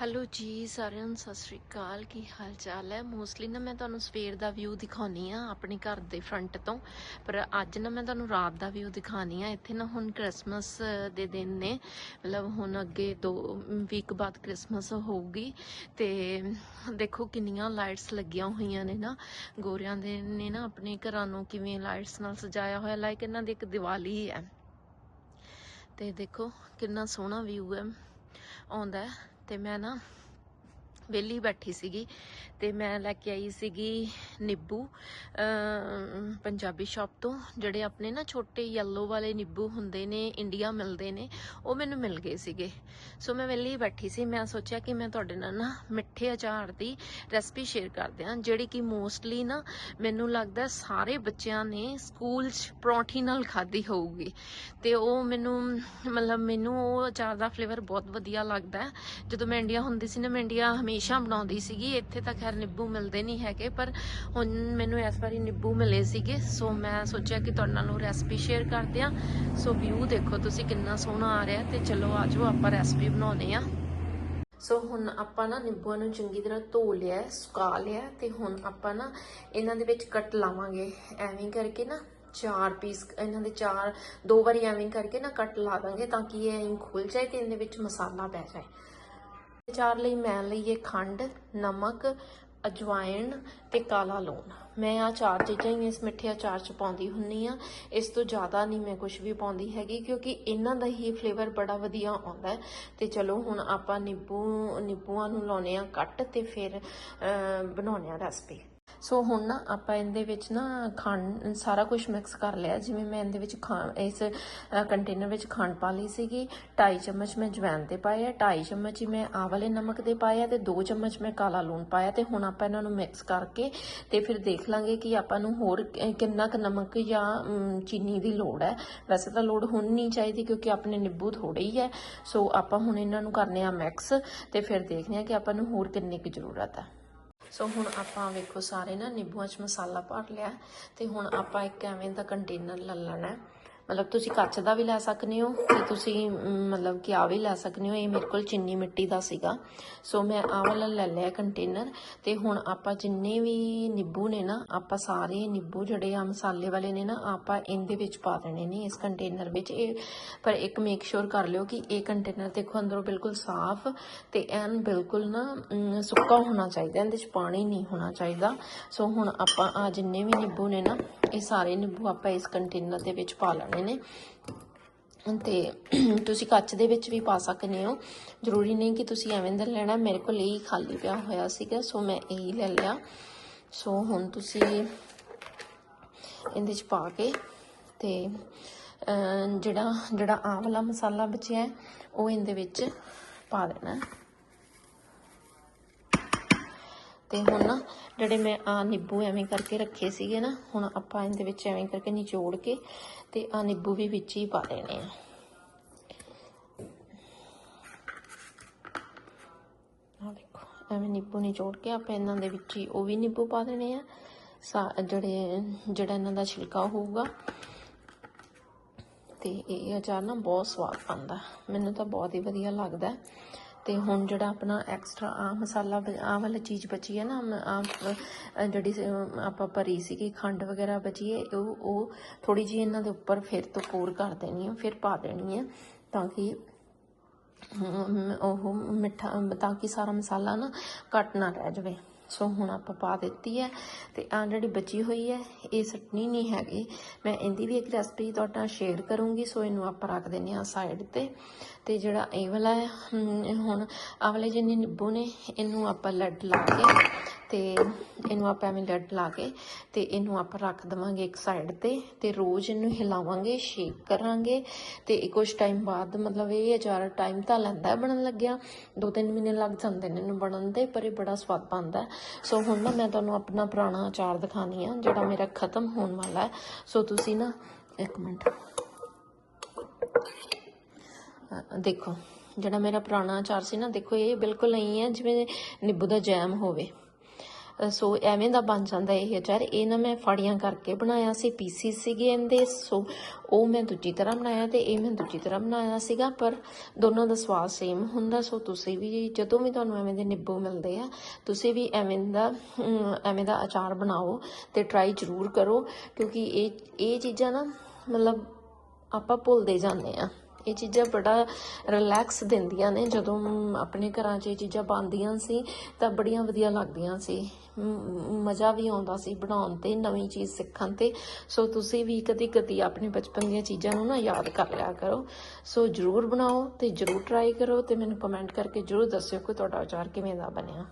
Hello ਜੀ, ਸਾਰਿਆਂ ਨੂੰ ਸਤਿ ਸ਼੍ਰੀ ਅਕਾਲ। ਕੀ ਹਾਲ ਚਾਲ ਹੈ? ਮੋਸਟਲੀ ਨਾ ਮੈਂ ਤੁਹਾਨੂੰ ਸਵੇਰ ਦਾ ਵਿਊ ਦਿਖਾਉਣੀ ਆ ਆਪਣੇ ਘਰ ਦੇ ਫਰੰਟ ਤੋਂ। ਪਰ ਅੱਜ ਨਾ ਮੈਂ ਤੁਹਾਨੂੰ ਰਾਤ ਦਾ ਵਿਊ ਦਿਖਾਉਣੀ ਆ। ਇੱਥੇ ਨਾ ਹੁਣ ਕ੍ਰਿਸਮਸ ਦੇ ਦਿਨ ਨੇ। ਮਤਲਬ ਹੁਣ ਅੱਗੇ ਦੋ ਵੀਕ ਬਾਅਦ ਕ੍ਰਿਸਮਸ ਹੋਊਗੀ। ਤੇ ਦੇਖੋ ਕਿੰਨੀਆਂ ਲਾਈਟਸ ਲੱਗੀਆਂ ਹੋਈਆਂ ਨੇ ਨਾ। ਗੋਰਿਆਂ ਦੇ ਨੇ ਨਾ ਆਪਣੇ ਘਰਾਂ ਨੂੰ ਕਿਵੇਂ ਲਾਈਟਸ ਨਾਲ ਸਜਾਇਆ ਹੋਇਆ। ਲਾਈਕ ਇਹਨਾਂ ਦੀ ਇੱਕ ਦੀਵਾਲੀ ਹੈ। ਤੇ ਦੇਖੋ ਕਿੰਨਾ ਸੋਹਣਾ ਵਿਊ ਹੈ। ਆਉਂਦਾ ਹੈ। ਤੇ ਮੈਂ ਨਾ ਵਿਹਲੀ ਬੈਠੀ ਸੀਗੀ ਤੇ ਮੈਂ ਲੈ ਕੇ ਆਈ ਸੀਗੀ ਨਿੰਬੂ ਪੰਜਾਬੀ ਸ਼ਾਪ ਤੋਂ, ਜਿਹੜੇ ਆਪਣੇ ਨਾ ਛੋਟੇ ਯੈਲੋ ਵਾਲੇ ਨਿੰਬੂ ਹੁੰਦੇ ਨੇ ਇੰਡੀਆ ਮਿਲਦੇ ਨੇ, ਉਹ ਮੈਨੂੰ ਮਿਲ ਗਏ ਸੀਗੇ। ਸੋ ਮੈਂ ਵਿਹਲੀ ਬੈਠੀ ਸੀ, ਮੈਂ ਸੋਚਿਆ ਕਿ ਮੈਂ ਤੁਹਾਡੇ ਨਾਲ ਨਾ ਮਿੱਠੇ ਅਚਾਰ ਦੀ ਰੈਸਪੀ ਸ਼ੇਅਰ ਕਰਦੇ ਹਾਂ ਜਿਹੜੀ ਕਿ ਮੋਸਟਲੀ ਨਾ ਮੈਨੂੰ ਲੱਗਦਾ ਸਾਰੇ ਬੱਚਿਆਂ ਨੇ ਸਕੂਲ 'ਚ ਪਰੌਂਠੀ ਨਾਲ ਖਾਧੀ ਹੋਊਗੀ। ਤੇ ਉਹ ਮੈਨੂੰ, ਮਤਲਬ ਮੈਨੂੰ ਉਹ ਅਚਾਰ ਦਾ ਫਲੇਵਰ ਬਹੁਤ ਵਧੀਆ ਲੱਗਦਾ। ਜਦੋਂ ਮੈਂ ਇੰਡੀਆ ਹੁੰਦੀ ਸੀ ਨਾ, ਮੈਂ ਇੰਡੀਆ ਹਮੇਸ਼ਾ ਹਮੇਸ਼ਾ ਬਣਾਉਂਦੀ ਸੀਗੀ, ਇੱਥੇ ਤਾਂ ਖੈਰ ਨਿੰਬੂ ਮਿਲਦੇ ਨਹੀਂ ਹੈਗੇ, ਪਰ ਹੁਣ ਮੈਨੂੰ ਇਸ ਵਾਰੀ ਨਿੰਬੂ ਮਿਲੇ ਸੀਗੇ, ਸੋ ਮੈਂ ਸੋਚਿਆ ਕਿ ਤੁਹਾਡੇ ਨਾਲ ਉਹ ਰੈਸਪੀ ਸ਼ੇਅਰ ਕਰਦੇ ਆ ਸੋ ਵਿਊ ਦੇਖੋ ਤੁਸੀਂ ਕਿੰਨਾ ਸੋਹਣਾ ਆ ਰਿਹਾ ਤੇ ਚਲੋ ਆਜੋ ਆਪਾਂ ਰੈਸਪੀ ਬਣਾਉਨੇ ਆ ਸੋ ਹੁਣ ਆਪਾਂ ਨਾ ਨਿੰਬੂਆਂ ਨੂੰ ਚੰਗੀ ਤਰ੍ਹਾਂ ਧੋ ਲਿਆ ਸੁਕਾ ਲਿਆ ਹੈ ਤੇ ਹੁਣ ਆਪਾਂ ਨਾ ਇਹਨਾਂ ਦੇ ਵਿੱਚ ਕੱਟ ਲਾਵਾਂਗੇ। ਐਵੇਂ ਕਰਕੇ ਨਾ ਚਾਰ ਪੀਸ ਇਹਨਾਂ ਦੇ ਚਾਰ, ਦੋ ਵਾਰੀ ਐਵੇਂ ਕਰਕੇ ਨਾ ਕੱਟ ਲਾ ਦਾਂਗੇ ਤਾਂ ਕਿ ਇਹ ਐਂ ਖੁੱਲ ਜਾਏ ਤੇ ਇਹਦੇ ਵਿੱਚ ਮਸਾਲਾ ਪੈ ਜਾਏ। ਅਚਾਰ ਲਈ ਮੈਂ ਲਈਏ ਖੰਡ ਨਮਕ ਅਜਵਾਇਣ ਤੇ ਕਾਲਾ ਲੂਣ। ਮੈਂ ਆ ਚਾਰ ਚੀਜ਼ਾਂ ਹੀ ਇਸ ਮਿੱਠੇ ਅਚਾਰ ਚ ਪਾਉਂਦੀ ਹੁੰਨੀ ਆ। ਇਸ ਤੋਂ ਜ਼ਿਆਦਾ ਨਹੀਂ ਮੈਂ ਕੁਝ ਵੀ ਪਾਉਂਦੀ ਹੈਗੀ ਕਿਉਂਕਿ ਇਹਨਾਂ ਦਾ ਹੀ ਫਲੇਵਰ ਬੜਾ ਵਧੀਆ ਆਉਂਦਾ ਹੈ। ਤੇ ਚਲੋ ਹੁਣ ਆਪਾਂ ਨਿੰਬੂ ਨਿੰਬੂਆਂ ਨੂੰ ਲਾਉਨੇ ਆ ਕੱਟ ਤੇ ਫਿਰ ਅਹ, ਬਣਾਉਨੇ ਆ ਰੈਸਪੀ ਸੋ ਹੁਣ ਨਾ ਆਪਾਂ ਇਹਦੇ ਵਿੱਚ ਨਾ ਖੰਡ ਸਾਰਾ ਕੁਝ ਮਿਕਸ ਕਰ ਲਿਆ। ਜਿਵੇਂ ਮੈਂ ਇਹਦੇ ਵਿੱਚ ਖਾਂ, ਇਸ ਕੰਟੇਨਰ ਵਿੱਚ ਖੰਡ ਪਾ ਲਈ ਸੀਗੀ। 2.5 ਚਮਚ ਮੈਂ ਜਵੈਨ 'ਤੇ ਪਾਏ ਆ। 2.5 ਚਮਚ ਹੀ ਮੈਂ ਆ ਵਾਲੇ ਨਮਕ ਦੇ ਪਾਇਆ ਆ ਤੇ 2 ਚਮਚ ਮੈਂ ਕਾਲਾ ਲੂਣ ਪਾਇਆ ਤੇ ਹੁਣ ਆਪਾਂ ਇਹਨਾਂ ਨੂੰ ਮਿਕਸ ਕਰਕੇ ਤੇ ਫਿਰ ਦੇਖ ਲਾਂਗੇ ਕਿ ਆਪਾਂ ਨੂੰ ਹੋਰ ਕਿੰਨਾ ਕੁ ਨਮਕ ਜਾਂ ਚੀਨੀ ਦੀ ਲੋੜ ਹੈ। ਵੈਸੇ ਤਾਂ ਲੋੜ ਹੁਣ ਨਹੀਂ ਚਾਹੀਦੀ ਕਿਉਂਕਿ ਆਪਣੇ ਨਿੰਬੂ ਥੋੜੇ ਹੀ ਹੈ। ਸੋ ਆਪਾਂ ਹੁਣ ਇਹਨਾਂ ਨੂੰ ਕਰਨੇ ਆ ਮਿਕਸ ਤੇ ਫਿਰ ਦੇਖਦੇ ਆ ਕਿ ਆਪਾਂ ਨੂੰ ਹੋਰ ਕਿੰਨੀ ਕੁ ਜ਼ਰੂਰਤ ਹੈ। ਸੋ ਹੁਣ ਆਪਾਂ ਵੇਖੋ ਸਾਰੇ ਨਾ ਨਿੰਬੂਆਂ 'ਚ ਮਸਾਲਾ ਭਰ ਲਿਆ ਤੇ ਹੁਣ ਆਪਾਂ ਇੱਕ ਐਵੇਂ ਦਾ ਕੰਟੇਨਰ ਲੈ ਲੈਣਾ ਮਤਲਬ ਤੁਸੀਂ ਕੱਚ ਦਾ ਵੀ ਲੈ ਸਕਦੇ ਹੋ ਤੇ ਤੁਸੀਂ ਮਤਲਬ ਕਿ ਆ ਵੀ ਲੈ ਸਕਦੇ ਹੋ। ਇਹ ਮੇਰੇ ਕੋਲ ਚਿੰਨੀ ਮਿੱਟੀ ਦਾ ਸੀਗਾ। ਸੋ ਮੈਂ ਆਹ ਵਾਲਾ ਲੈ ਲਿਆ ਕੰਟੇਨਰ ਤੇ ਹੁਣ ਆਪਾਂ ਜਿੰਨੇ ਵੀ ਨਿੰਬੂ ਨੇ ਨਾ, ਆਪਾਂ ਸਾਰੇ ਨਿੰਬੂ ਜਿਹੜੇ ਆ ਮਸਾਲੇ ਵਾਲੇ ਨੇ ਨਾ, ਆਪਾਂ ਇਹਦੇ ਵਿੱਚ ਪਾ ਦੇਣੇ ਨੇ ਇਸ ਕੰਟੇਨਰ ਵਿੱਚ। ਇਹ, ਪਰ ਇੱਕ ਮੇਕ ਸ਼ੋਰ ਕਰ ਲਿਓ ਕਿ ਇਹ ਕੰਟੇਨਰ ਦੇਖੋ ਅੰਦਰੋਂ ਬਿਲਕੁਲ ਸਾਫ਼ ਤੇ ਐਨ ਬਿਲਕੁਲ ਨਾ ਸੁੱਕਾ ਹੋਣਾ ਚਾਹੀਦਾ, ਇਹਦੇ ਵਿੱਚ ਪਾਣੀ ਨਹੀਂ ਹੋਣਾ ਚਾਹੀਦਾ। ਸੋ ਹੁਣ ਆਪਾਂ ਆ ਜਿੰਨੇ ਵੀ ਨਿੰਬੂ ਨੇ ਨਾ, ਇਹ ਸਾਰੇ ਨਿੰਬੂ ਆਪਾਂ ਇਸ ਕੰਟੇਨਰ ਦੇ ਵਿੱਚ ਪਾ ਲੈਣੇ ਨੇ। ਤੇ ਤੁਸੀਂ ਕੱਚ ਦੇ ਵਿੱਚ ਵੀ ਪਾ ਸਕਦੇ ਹੋ। ਜ਼ਰੂਰੀ ਨਹੀਂ ਕਿ ਤੁਸੀਂ ਐਵੇਂ ਦਾ ਲੈਣਾ। ਮੇਰੇ ਕੋਲ ਇਹ ਖਾਲੀ ਪਿਆ ਹੋਇਆ ਸੀਗਾ, ਸੋ ਮੈਂ ਇਹ ਹੀ ਲੈ ਲਿਆ। ਸੋ ਹੁਣ ਤੁਸੀਂ ਇਹਦੇ ਚ ਪਾ ਕੇ ਤੇ ਜਿਹੜਾ ਜਿਹੜਾ ਆਹ ਵਾਲਾ ਮਸਾਲਾ ਬਚਿਆ ਉਹ ਇਹਦੇ ਵਿੱਚ ਪਾ ਦੇਣਾ ਹੈ। ਤੇ ਹੁਣ ਨਾ ਜਿਹੜੇ ਮੈਂ ਆ ਨਿੰਬੂ ਐਵੇਂ ਕਰਕੇ ਰੱਖੇ ਸੀਗੇ ਨਾ, ਹੁਣ ਆਪਾਂ ਇਹਦੇ ਵਿੱਚ ਐਵੇਂ ਕਰਕੇ ਨਿਚੋੜ ਕੇ ਤੇ ਆ ਨਿੰਬੂ ਵੀ ਵਿੱਚ ਹੀ ਪਾ ਦੇਣੇ ਆ। ਆ ਦੇਖੋ, ਐਵੇਂ ਨਿੰਬੂ ਨਿਚੋੜ ਕੇ ਆਪਾਂ ਇਹਨਾਂ ਦੇ ਵਿੱਚ ਹੀ ਉਹ ਵੀ ਨਿੰਬੂ ਪਾ ਦੇਣੇ ਆ। ਸਾ- ਜਿਹੜੇ, ਜਿਹੜਾ ਇਹਨਾਂ ਦਾ ਛਿਲਕਾ ਹੋਊਗਾ। ਤੇ ਇਹ ਅਚਾਰ ਨਾ ਬਹੁਤ ਸਵਾਦ ਆਉਂਦਾ ਮੈਨੂੰ ਤਾਂ ਬਹੁਤ ਹੀ ਵਧੀਆ ਲੱਗਦਾ। ਤੇ ਹੁਣ ਜਿਹੜਾ ਆਪਣਾ ਐਕਸਟਰਾ ਆ ਮਸਾਲਾ ਆ ਵਾਲੀ ਚੀਜ਼ ਬਚੀ ਹੈ ਨਾ ਆ ਜਿਹੜੀ ਆਪਾਂ ਭਰੀ ਸੀਗੀ, ਖੰਡ ਵਗੈਰਾ ਬਚੀ ਹੈ ਉਹ ਉਹ ਥੋੜੀ ਜਿਹੀ ਇਹਨਾਂ ਦੇ ਉੱਪਰ ਫਿਰ ਤੋਂ ਪੂਰ ਕਰ ਦੇਣੀ ਹੈ, ਫਿਰ ਪਾ ਦੇਣੀ ਹੈ, ਤਾਂ ਕਿ ਉਹ ਮਿੱਠਾ, ਤਾਂ ਕਿ ਸਾਰਾ ਮਸਾਲਾ ਨਾ ਘੱਟ ਨਾ ਰਹਿ ਜਾਵੇ। ਸੋ ਹੁਣ ਆਪਾਂ ਪਾ ਦਿੱਤੀ ਹੈ ਤੇ ਆ ਜਿਹੜੀ ਬਚੀ ਹੋਈ ਹੈ, ਇਹ ਸਟਣੀ ਨਹੀਂ ਹੈਗੀ। ਮੈਂ ਇਹਦੀ ਵੀ ਇੱਕ ਰੈਸਪੀ ਤੁਹਾਡਾ ਸ਼ੇਅਰ ਕਰੂੰਗੀ, ਸੋ ਇਹਨੂੰ ਆਪਾਂ ਰੱਖ ਦਿੰਨੇ ਆ ਸਾਈਡ ਤੇ। ਤੇ ਜਿਹੜਾ ਇਹ ਵਾਲਾ ਹੈ ਹੁਣ ਆਹ ਜਿੰਨੇ ਨਿੰਬੂ ਨੇ, ਇਹਨੂੰ ਆਪਾਂ ਲੱਡ ਲਾ ਕੇ ਤੇ ਇਹਨੂੰ ਆਪਾਂ ਐਵੇਂ ਲੱਡ ਲਾ ਕੇ ਤੇ ਇਹਨੂੰ ਆਪਾਂ ਰੱਖ ਦਵਾਂਗੇ ਇੱਕ ਸਾਈਡ ਤੇ ਤੇ ਰੋਜ਼ ਇਹਨੂੰ ਹਿਲਾਵਾਂਗੇ ਸ਼ੇਕ ਕਰਾਂਗੇ ਤੇ ਕੁਝ ਟਾਈਮ ਬਾਅਦ ਮਤਲਬ ਇਹ ਅਚਾਰ ਟਾਈਮ ਤਾਂ ਲੈਂਦਾ ਬਣਨ ਲੱਗਿਆ। ਦੋ ਤਿੰਨ ਮਹੀਨੇ ਲੱਗ ਜਾਂਦੇ ਨੇ ਇਹਨੂੰ ਬਣਨ ਦੇ, ਪਰ ਇਹ ਬੜਾ ਸਵਾਦ ਬਣਦਾ ਸੋ ਹੁਣ ਨਾ ਮੈਂ ਤੁਹਾਨੂੰ ਆਪਣਾ ਪੁਰਾਣਾ ਅਚਾਰ ਦਿਖਾਣੀ ਆ, ਜਿਹੜਾ ਮੇਰਾ ਖਤਮ ਹੋਣ ਵਾਲਾ ਹੈ। ਸੋ ਤੁਸੀਂ ਨਾ ਇੱਕ ਮਿੰਟ। ਦੇਖੋ, ਜਿਹੜਾ ਮੇਰਾ ਪੁਰਾਣਾ ਅਚਾਰ ਸੀ ਨਾ, ਦੇਖੋ ਇਹ ਬਿਲਕੁਲ ਨਹੀਂ ਹੈ ਜਿਵੇਂ ਨਿੰਬੂ ਦਾ ਜੈਮ ਹੋਵੇ। ਸੋ ਐਵੇਂ ਦਾ ਬਣ ਜਾਂਦਾ ਇਹ ਅਚਾਰ। ਇਹ ਨਾ ਮੈਂ ਫੜੀਆਂ ਕਰਕੇ ਬਣਾਇਆ ਸੀ, ਪੀਸੀ ਸੀਗੇ ਇਹਦੇ, ਸੋ ਉਹ ਮੈਂ ਦੂਜੀ ਤਰ੍ਹਾਂ ਬਣਾਇਆ ਤੇ ਇਹ ਮੈਂ ਦੂਜੀ ਤਰ੍ਹਾਂ ਬਣਾਇਆ ਸੀਗਾ, ਪਰ ਦੋਨਾਂ ਦਾ ਸਵਾਦ ਸੇਮ ਹੁੰਦਾ, ਸੋ ਤੁਸੀਂ ਵੀ ਜਦੋਂ ਵੀ ਤੁਹਾਨੂੰ ਐਵੇਂ ਦੇ ਨਿੰਬੂ ਮਿਲਦੇ ਆ, ਤੁਸੀਂ ਵੀ ਐਵੇਂ ਦਾ ਐਵੇਂ ਦਾ ਅਚਾਰ ਬਣਾਓ ਤੇ ਟਰਾਈ ਜ਼ਰੂਰ ਕਰੋ, ਕਿਉਂਕਿ ਇਹ ਇਹ ਚੀਜ਼ਾਂ ਨਾ ਮਤਲਬ ਆਪਾਂ ਭੁੱਲਦੇ ਜਾਂਦੇ ਆ। ਇਹ ਚੀਜ਼ਾਂ ਬੜਾ ਰਿਲੈਕਸ ਦਿੰਦੀਆਂ ਨੇ। ਜਦੋਂ ਆਪਣੇ ਘਰਾਂ 'ਚ ਇਹ ਚੀਜ਼ਾਂ ਬਣਦੀਆਂ ਸੀ, ਤਾਂ ਬੜੀਆਂ ਵਧੀਆ ਲੱਗਦੀਆਂ ਸੀ। ਮਜ਼ਾ ਵੀ ਆਉਂਦਾ ਸੀ ਬਣਾਉਣ ਤੇ, ਨਵੀਂ ਚੀਜ਼ ਸਿੱਖਣ ਤੇ। ਸੋ ਤੁਸੀਂ ਵੀ ਕਦੀ ਕਦੀ ਆਪਣੇ ਬਚਪਨ ਦੀਆਂ ਚੀਜ਼ਾਂ ਨੂੰ ਨਾ ਯਾਦ ਕਰ ਲਿਆ ਕਰੋ। ਸੋ ਜਰੂਰ ਬਣਾਓ ਤੇ ਜਰੂਰ ਟਰਾਈ ਕਰੋ ਤੇ ਮੈਨੂੰ ਕਮੈਂਟ ਕਰਕੇ ਜਰੂਰ ਦੱਸਿਓ ਕਿ ਤੁਹਾਡਾ ਅਚਾਰ ਕਿਵੇਂ ਦਾ ਬਣਿਆ।